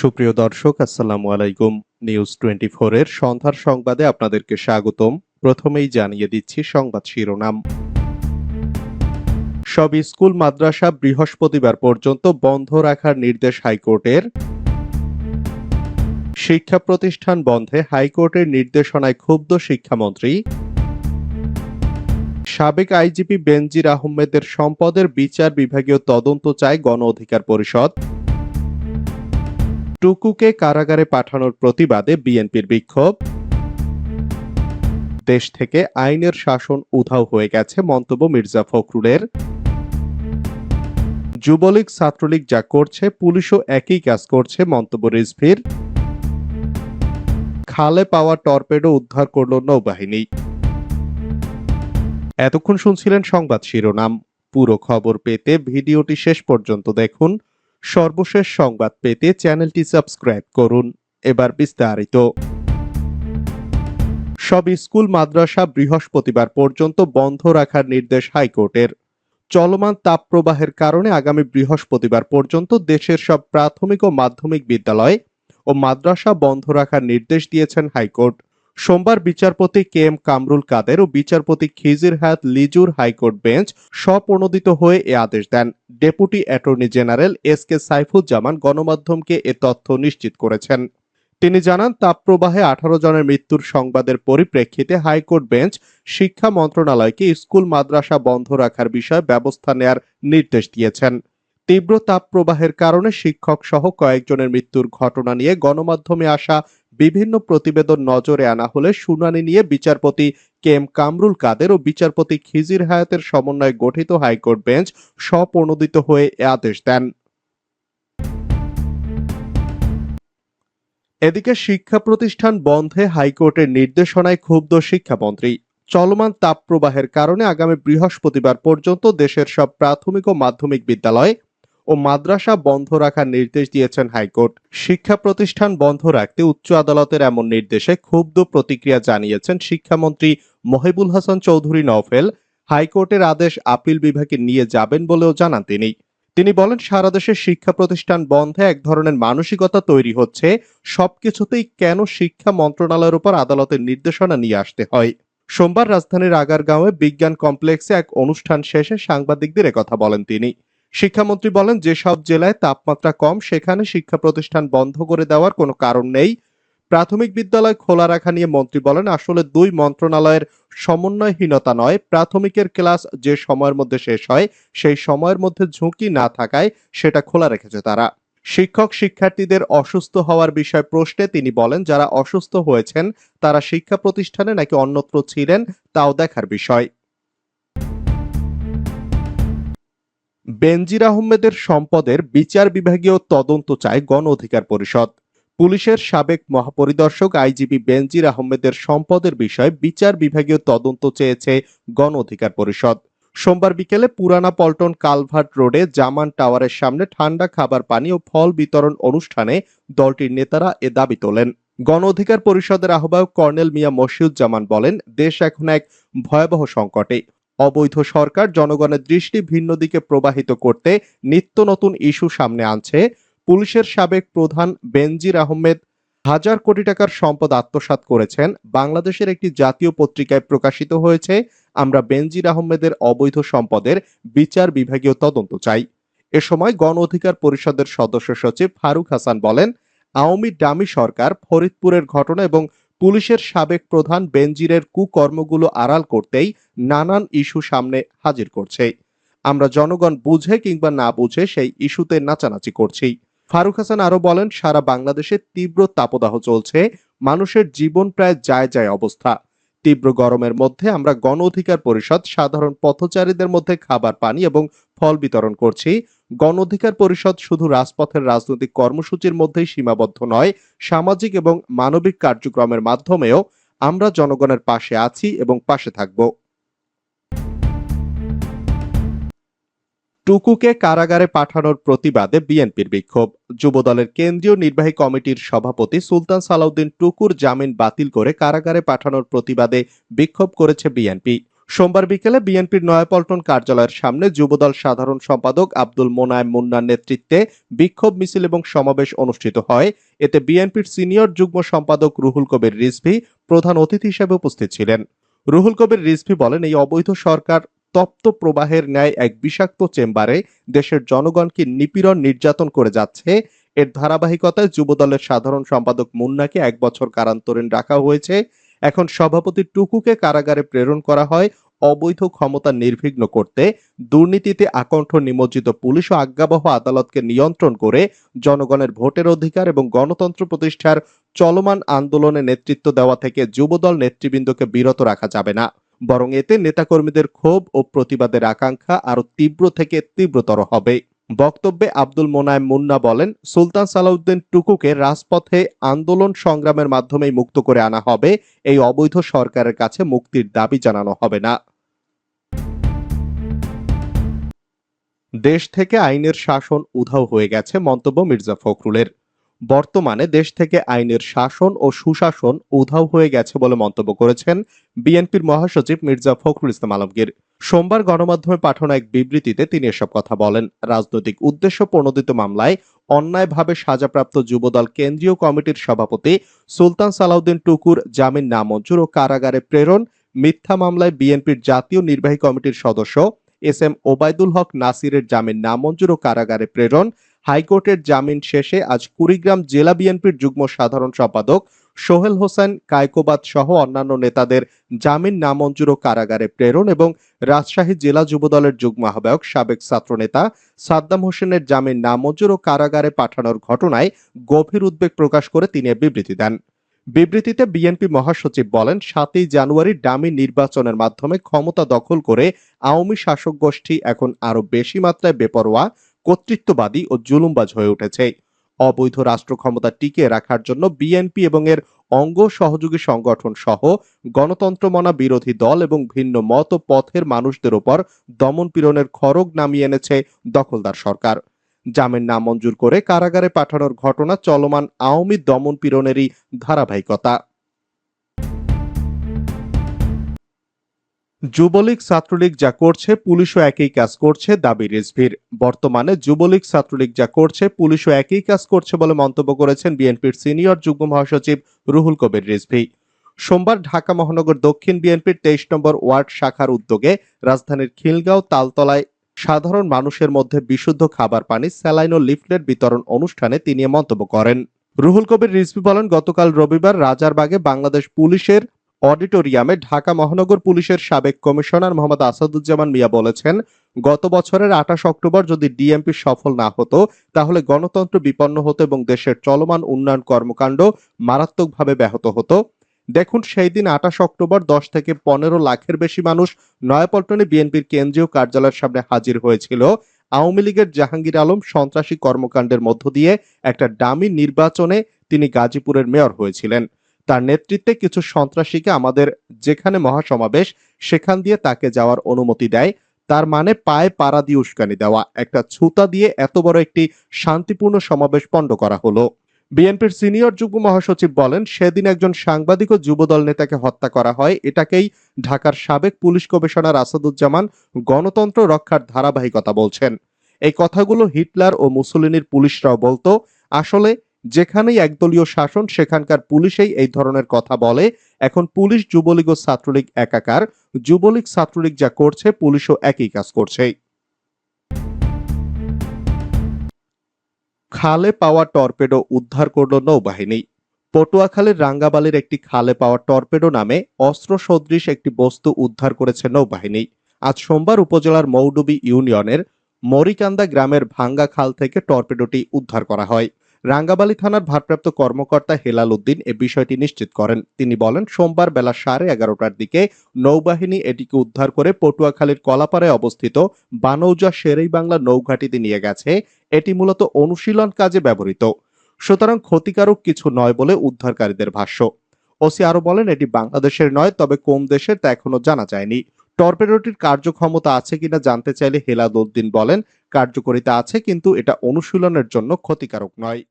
সুপ্রিয় দর্শক, আসসালামু আলাইকুম। নিউজ টোয়েন্টি এর সন্ধ্যার সংবাদে আপনাদেরকে স্বাগতম। প্রথমেই জানিয়ে দিচ্ছি সংবাদ শিরোনাম। সব স্কুল, মাদ্রাসা বৃহস্পতিবার পর্যন্ত বন্ধ রাখার নির্দেশ হাইকোর্টের। শিক্ষা প্রতিষ্ঠান বন্ধে হাইকোর্টের নির্দেশনায় ক্ষুব্ধ শিক্ষামন্ত্রী। সাবেক আইজিপি বেনজির আহমেদের সম্পদের বিচার বিভাগীয় তদন্ত চায় গণ অধিকার পরিষদ। টুকুকে কারাগারে পাঠানোর প্রতিবাদে বিএনপির বিক্ষোভ। দেশ থেকে আইনের শাসন উধাও হয়ে গেছে মন্তব্য মির্জা ফখরুলের। যুবলীগ ছাত্রলীগ যা করছে, পুলিশও একই কাজ করছে, মন্তব্য রিজভির। খালে পাওয়া টর্পেডো উদ্ধার করল নৌবাহিনী। এতক্ষণ শুনছিলেন সংবাদ শিরোনাম। পুরো খবর পেতে ভিডিওটি শেষ পর্যন্ত দেখুন। সর্বশেষ সংবাদ পেতে চ্যানেলটি সাবস্ক্রাইব করুন। এবার বিস্তারিত। সব স্কুল, মাদ্রাসা বৃহস্পতিবার পর্যন্ত বন্ধ রাখার নির্দেশ হাইকোর্টের। চলমান তাপপ্রবাহের কারণে আগামী বৃহস্পতিবার পর্যন্ত দেশের সব প্রাথমিক ও মাধ্যমিক বিদ্যালয় ও মাদ্রাসা বন্ধ রাখার নির্দেশ দিয়েছেন হাইকোর্ট। সোমবার বিচারপতি কে এম কামরুল কাদের ও বিচারপতি খিজির হায়াত লিজুর হাইকোর্ট বেঞ্চ স্বপ্রণোদিত হয়ে এ আদেশ দেন। Deputy attorney general S K Saifuzzaman গণমাধ্যমকে এ তথ্য নিশ্চিত করেছেন। তিনি জানান, তাপপ্রবাহে আঠারো জনের মৃত্যুর সংবাদের পরিপ্রেক্ষিতে হাইকোর্ট বেঞ্চ শিক্ষা মন্ত্রণালয়কে স্কুল, মাদ্রাসা বন্ধ রাখার বিষয়ে ব্যবস্থা নেয়ার নির্দেশ দিয়েছেন। তীব্র তাপপ্রবাহের কারণে শিক্ষক সহ কয়েকজনের মৃত্যুর ঘটনা নিয়ে গণমাধ্যমে আসা বিভিন্ন প্রতিবেদন নজরে আনা হলে শুনানি নিয়ে বিচারপতি কে এম কামরুল কাদের ও বিচারপতি খিজির হায়াতের সমন্বয়ে গঠিত হাইকোর্ট বেঞ্চ স্বপ্রণোদিত হয়ে এ আদেশ দেন। এদিকে শিক্ষা প্রতিষ্ঠান বন্ধে হাইকোর্টের নির্দেশনায় ক্ষুব্ধ শিক্ষামন্ত্রী। চলমান তাপপ্রবাহের কারণে আগামী বৃহস্পতিবার পর্যন্ত দেশের সব প্রাথমিক ও মাধ্যমিক বিদ্যালয় ও মাদ্রাসা বন্ধ রাখার নির্দেশ দিয়েছেন হাইকোর্ট। শিক্ষা প্রতিষ্ঠান বন্ধ রাখতে উচ্চ আদালতের এমন নির্দেশে ক্ষুব্ধ প্রতিক্রিয়া জানিয়েছেন শিক্ষামন্ত্রী মহিবুল হাসান চৌধুরী নওফেল। হাইকোর্টের আদেশ আপিল বিভাগে নিয়ে যাবেন বলেও জানান তিনি। তিনি বলেন, সারা দেশে শিক্ষা প্রতিষ্ঠান বন্ধে এক ধরনের মানসিকতা তৈরি হচ্ছে। সবকিছুতেই কেন শিক্ষা মন্ত্রণালয়ের উপর আদালতের নির্দেশনা নিয়ে আসতে হয়? সোমবার রাজধানীর আগারগাঁওয়ে বিজ্ঞান কমপ্লেক্সে এক অনুষ্ঠান শেষে সাংবাদিকদের কথা বলেন তিনি। শিক্ষামন্ত্রী বলেন, যেসব জেলায় তাপমাত্রা কম, সেখানে শিক্ষা প্রতিষ্ঠান বন্ধ করে দেওয়ার কোনো কারণ নেই। প্রাথমিক বিদ্যালয় খোলা রাখা নিয়ে মন্ত্রী বলেন, আসলে দুই মন্ত্রণালয়ের সমন্বয়হীনতা নয়। প্রাথমিকের ক্লাস যে সময়ের মধ্যে শেষ হয়, সেই সময়ের মধ্যে ঝুঁকি না থাকায় সেটা খোলা রেখেছে তারা। শিক্ষক শিক্ষার্থীদের অসুস্থ হওয়ার বিষয় প্রশ্নে তিনি বলেন, যারা অসুস্থ হয়েছেন, তারা শিক্ষা প্রতিষ্ঠানে নাকি অন্যত্র ছিলেন, তাও দেখার বিষয়। বেনজির আহমেদের সম্পদের বিচার বিভাগীয় তদন্ত চায় গণ অধিকার পরিষদ। পুলিশের সাবেক মহাপরিদর্শক আইজিপি বেনজির আহমেদের সম্পদের বিষয়ে বিচার বিভাগীয় তদন্ত চেয়েছে গণ অধিকার পরিষদ। সোমবার বিকেলে পুরানা পল্টন কালভার্ট রোডে জামান টাওয়ারের সামনে ঠান্ডা খাবার, পানি ও ফল বিতরণ অনুষ্ঠানে দলটির নেতারা এ দাবি তোলেন। গণ অধিকার পরিষদের আহ্বায়ক কর্নেল মিয়া মশিউজ্জামান বলেন, দেশ এখন এক ভয়াবহ সংকটে। অবৈধ সরকার জনগণের দৃষ্টি ভিন্ন দিকে প্রবাহিত করতে নিত্য নতুন ইস্যু সামনে আনছে। পুলিশের সাবেক প্রধান বেনজির আহমেদ হাজার কোটি টাকার সম্পদ আত্মসাৎ করেছেন। বাংলাদেশের একটি জাতীয় পত্রিকায় প্রকাশিত হয়েছে, আমরা বেনজির আহমেদের অবৈধ সম্পদের বিচার বিভাগীয় তদন্ত চাই। এ সময় গণ অধিকার পরিষদের সদস্য সচিব ফারুক হাসান বলেন, আওয়ামী ডামি সরকার ফরিদপুরের ঘটনা এবং পুলিশের সাবেক প্রধান বেনজিরের কুকর্মগুলো আড়াল করতেই নানান ইস্যু সামনে হাজির করছে। আমরা জনগণ বুঝে কিংবা না বুঝে সেই ইস্যুতে নাচানাচি করছি। ফারুক হাসান আরও বলেন, সারা বাংলাদেশে তীব্র তাপদাহ চলছে, মানুষের জীবন প্রায় যায় যায় অবস্থা। তীব্র গরমের মধ্যে আমরা গণ অধিকার পরিষদ, সাধারণ পথচারীদের মধ্যে খাবার, পানি এবং ফল বিতরণ করছি। গণ অধিকার পরিষদ শুধু রাজপথের রাজনৈতিক কর্মসূচির মধ্যেই সীমাবদ্ধ নয়, সামাজিক এবং মানবিক কার্যক্রমের মাধ্যমেও আমরা জনগণের পাশে আছি এবং পাশে থাকব। টুকুকে কারাগারে পাঠানোর প্রতিবাদে বিএনপির বিক্ষোভ। যুবদলের কেন্দ্রীয় নির্বাহী কমিটির সভাপতি সুলতান সালাউদ্দিন টুকুর জামিন বাতিল করে কারাগারে পাঠানোর প্রতিবাদে বিক্ষোভ করেছে বিএনপি। সোমবার বিকেলে বিএনপির নয়াপল্টন কার্যালয়ের সামনে যুবদল সাধারণ সম্পাদক আব্দুল মোনায়েম মুন্নার নেতৃত্বে বিক্ষোভ মিছিল এবং সমাবেশ অনুষ্ঠিত হয়। এতে বিএনপির সিনিয়র যুগ্ম সম্পাদক রুহুল কবির রিজভি প্রধান অতিথি হিসেবে উপস্থিত ছিলেন। রুহুল কবির রিজভি বলেন, এই অবৈধ সরকার তপ্ত প্রবাহের ন্যায় এক বিষাক্ত চেম্বারে দেশের জনগণকে নিপীড়ন নির্যাতন করে যাচ্ছে। এর ধারাবাহিকতায় যুবদলের সাধারণ সম্পাদক মুন্নাকে এক বছর কারান্তরীণ রাখা হয়েছে। এখন সভাপতি টুকুকে কারাগারে প্রেরণ করা হয়, অবৈধ ক্ষমতা নির্বিঘ্ন করতে, দুর্নীতিতে আকণ্ঠ নিমজ্জিত পুলিশ ও আজ্ঞাবহ আদালতকে নিয়ন্ত্রণ করে জনগণের ভোটের অধিকার এবং গণতন্ত্র প্রতিষ্ঠার চলমান আন্দোলনে নেতৃত্ব দেওয়া থেকে যুবদল নেতৃবৃন্দকে বিরত রাখা যাবে না। বরং এতে নেতাকর্মীদের ক্ষোভ ও প্রতিবাদের আকাঙ্ক্ষা আরও তীব্র থেকে তীব্রতর হবে। বক্তব্যে আব্দুল মোনায়েম মুন্না বলেন, সুলতান সালাউদ্দিন টুকুকে রাজপথে আন্দোলন সংগ্রামের মাধ্যমেই মুক্ত করে আনা হবে, এই অবৈধ সরকারের কাছে মুক্তির দাবি জানানো হবে না। দেশ থেকে আইনের শাসন উধাও হয়ে গেছে মন্তব্য মির্জা ফখরুলের। বর্তমানে দেশ থেকে আইনের শাসন ও সুশাসন উধাও হয়ে গেছে বলে মন্তব্য করেছেন বিএনপির মহাসচিব মির্জা ফখরুল ইসলাম আলমগীর। সোমবার গণমাধ্যমে পাঠানো এক বিবৃতিতে তিনি এসব কথা বলেন। রাজনৈতিক উদ্দেশ্য প্রণোদিত মামলায় অন্যায়ভাবে সাজাপ্রাপ্ত যুবদল কেন্দ্রীয় কমিটির সভাপতি সুলতান সালাউদ্দিন টুকুর জামিন নামঞ্জুর ও কারাগারে প্রেরণ, মিথ্যা মামলায় বিএনপির জাতীয় নির্বাহী কমিটির সদস্য এস এম ওবায়দুল হক নাসিরের জামিন নামঞ্জুর ও কারাগারে প্রেরণ, হাইকোর্টের জামিন শেষে আজ কুড়িগ্রাম জেলা বিএনপির যুগ্ম সাধারণ সম্পাদক সোহেল হোসেন, কায়কোবাদ সহ অন্যান্য নেতাদের জামিন নামঞ্জুর ও কারাগারে প্রেরণ এবং রাজশাহী জেলা যুবদলের যুগ্ম আহ্বায়ক, সাবেক ছাত্রনেতা সাদ্দাম হোসেনের জামিন নামঞ্জুর ও কারাগারে পাঠানোর ঘটনায় গভীর উদ্বেগ প্রকাশ করে তিনি বিবৃতি দেন। বিবৃতিতে বিএনপি মহাসচিব বলেন, সাতই জানুয়ারি ডামি নির্বাচনের মাধ্যমে ক্ষমতা দখল করে আওয়ামী শাসক গোষ্ঠী এখন আরও বেশি মাত্রায় বেপরোয়া, কর্তৃত্ববাদী ও জুলুমবাজ হয়ে উঠেছে। অবৈধ রাষ্ট্র ক্ষমতা টিকিয়ে রাখার জন্য বিএনপি এবং এর অঙ্গ সহযোগী সংগঠন সহ গণতন্ত্রমনা বিরোধী দল এবং ভিন্ন মত পথের মানুষদের ওপর দমন পীড়নের খড়গ নামিয়ে এনেছে দখলদার সরকার। জামিন না মঞ্জুর করে কারাগারে পাঠানোর ঘটনা চলমান আওয়ামী দমন পীড়নেরই ধারাবাহিকতা। যুবলীগ ছাত্রলীগ যা করছে, পুলিশও একই কাজ করছে, দাবি রিজভির। বর্তমানে যুবলীগ ছাত্রলীগ যা করছে, পুলিশও একই কাজ করছে বলে মন্তব্য করেছেন বিএনপির সিনিয়র যুগ্ম মহাসচিব রুহুল কবির রিজভি। সোমবার ঢাকা মহানগর দক্ষিণ বিএনপির তেইশ নম্বর ওয়ার্ড শাখার উদ্যোগে রাজধানীর খিলগাঁও তালতলায় সাধারণ মানুষের মধ্যে বিশুদ্ধ খাবার পানি, স্যালাইন ও লিফলেট বিতরণ অনুষ্ঠানে তিনি মন্তব্য করেন। রুহুল কবির রিজভি বলেন, গতকাল রবিবার রাজারবাগে বাংলাদেশ পুলিশের অডিটোরিয়ামে ঢাকা মহানগর পুলিশের সাবেক কমিশনার মোহাম্মদ আসাদুজ্জামান মিয়া বলেছেন, গত বছরের আঠাশ অক্টোবর যদি ডিএমপি সফল না হতো, তাহলে গণতন্ত্র বিপন্ন হতো এবং দেশের চলমান উন্নয়ন কর্মকাণ্ড মারাত্মকভাবে ব্যাহত হতো। দেখুন, সেই দিন আঠাশ অক্টোবর দশ থেকে পনেরো লাখের বেশি মানুষ নয়াপল্টনে বিএনপির কেন্দ্রীয় কার্যালয়ের সামনে হাজির হয়েছিল। আওয়ামী লীগের জাহাঙ্গীর আলম সন্ত্রাসী কর্মকাণ্ডের মধ্য দিয়ে একটা ডামি নির্বাচনে তিনি গাজীপুরের মেয়র হয়েছিলেন। তার নেতৃত্বে কিছু সন্ত্রাসীকে আমাদের যেখানে মহাসমাবেশ, সেখান দিয়ে তাকে যাওয়ার অনুমতি দেয়। তার মানে পায়ে পাড়া দিয়ে উস্কানি দেওয়া, একটা ছুতা দিয়ে এত বড় একটি শান্তিপূর্ণ সমাবেশ পণ্ড করা হলো। বিএনপির সিনিয়র যুগ্ম মহাসচিব বলেন, সেদিন একজন সাংবাদিক ও যুবদল নেতাকে হত্যা করা হয়। এটাকেই ঢাকার সাবেক পুলিশ কমিশনার আসাদুজ্জামান গণতন্ত্র রক্ষার ধারাবাহিকতা বলছেন। এই কথাগুলো হিটলার ও মুসলিনীর পুলিশরাও বলতো। আসলে যেখানেই একদলীয় শাসন, সেখানকার পুলিশেই এই ধরনের কথা বলে। এখন পুলিশ, যুবলীগ ও ছাত্রলীগ একাকার। যুবলীগ, ছাত্রলীগ যা করছে, পুলিশও একই কাজ করছে। খালে পাওয়া টর্পেডো উদ্ধার করল নৌবাহিনী। পটুয়াখালীর রাঙ্গাবালির একটি খালে পাওয়া টর্পেডো নামে অস্ত্র সদৃশ একটি বস্তু উদ্ধার করেছে নৌবাহিনী। আজ সোমবার উপজেলার মৌডুবি ইউনিয়নের মরিকান্দা গ্রামের ভাঙ্গা খাল থেকে টর্পেডোটি উদ্ধার করা হয়। রাঙ্গাবালী থানার ভারপ্রাপ্ত কর্মকর্তা হেলাল উদ্দিন এ বিষয়টি নিশ্চিত করেন। তিনি বলেন, সোমবার বেলা সাড়ে এগারোটার দিকে নৌবাহিনী এটিকে উদ্ধার করে পটুয়াখালীর কলাপাড়ায় অবস্থিত বানৌজা শেরেই বাংলা নৌঘাটিতে নিয়ে গেছে। এটি মূলত অনুশীলন কাজে ব্যবহৃত। সুতরাং ক্ষতিকারক কিছু নয় বলে উদ্ধারকারীদের ভাষ্য। ওসি আরও বলেন, এটি বাংলাদেশের নয়, তবে কোন দেশের তা এখনও জানা যায়নি। টর্পেডোটির কার্যক্ষমতা আছে কিনা জানতে চাইলে হেলাদ উদ্দিন বলেন, কার্যকারিতা আছে, কিন্তু এটা অনুশীলনের জন্য ক্ষতিকারক নয়।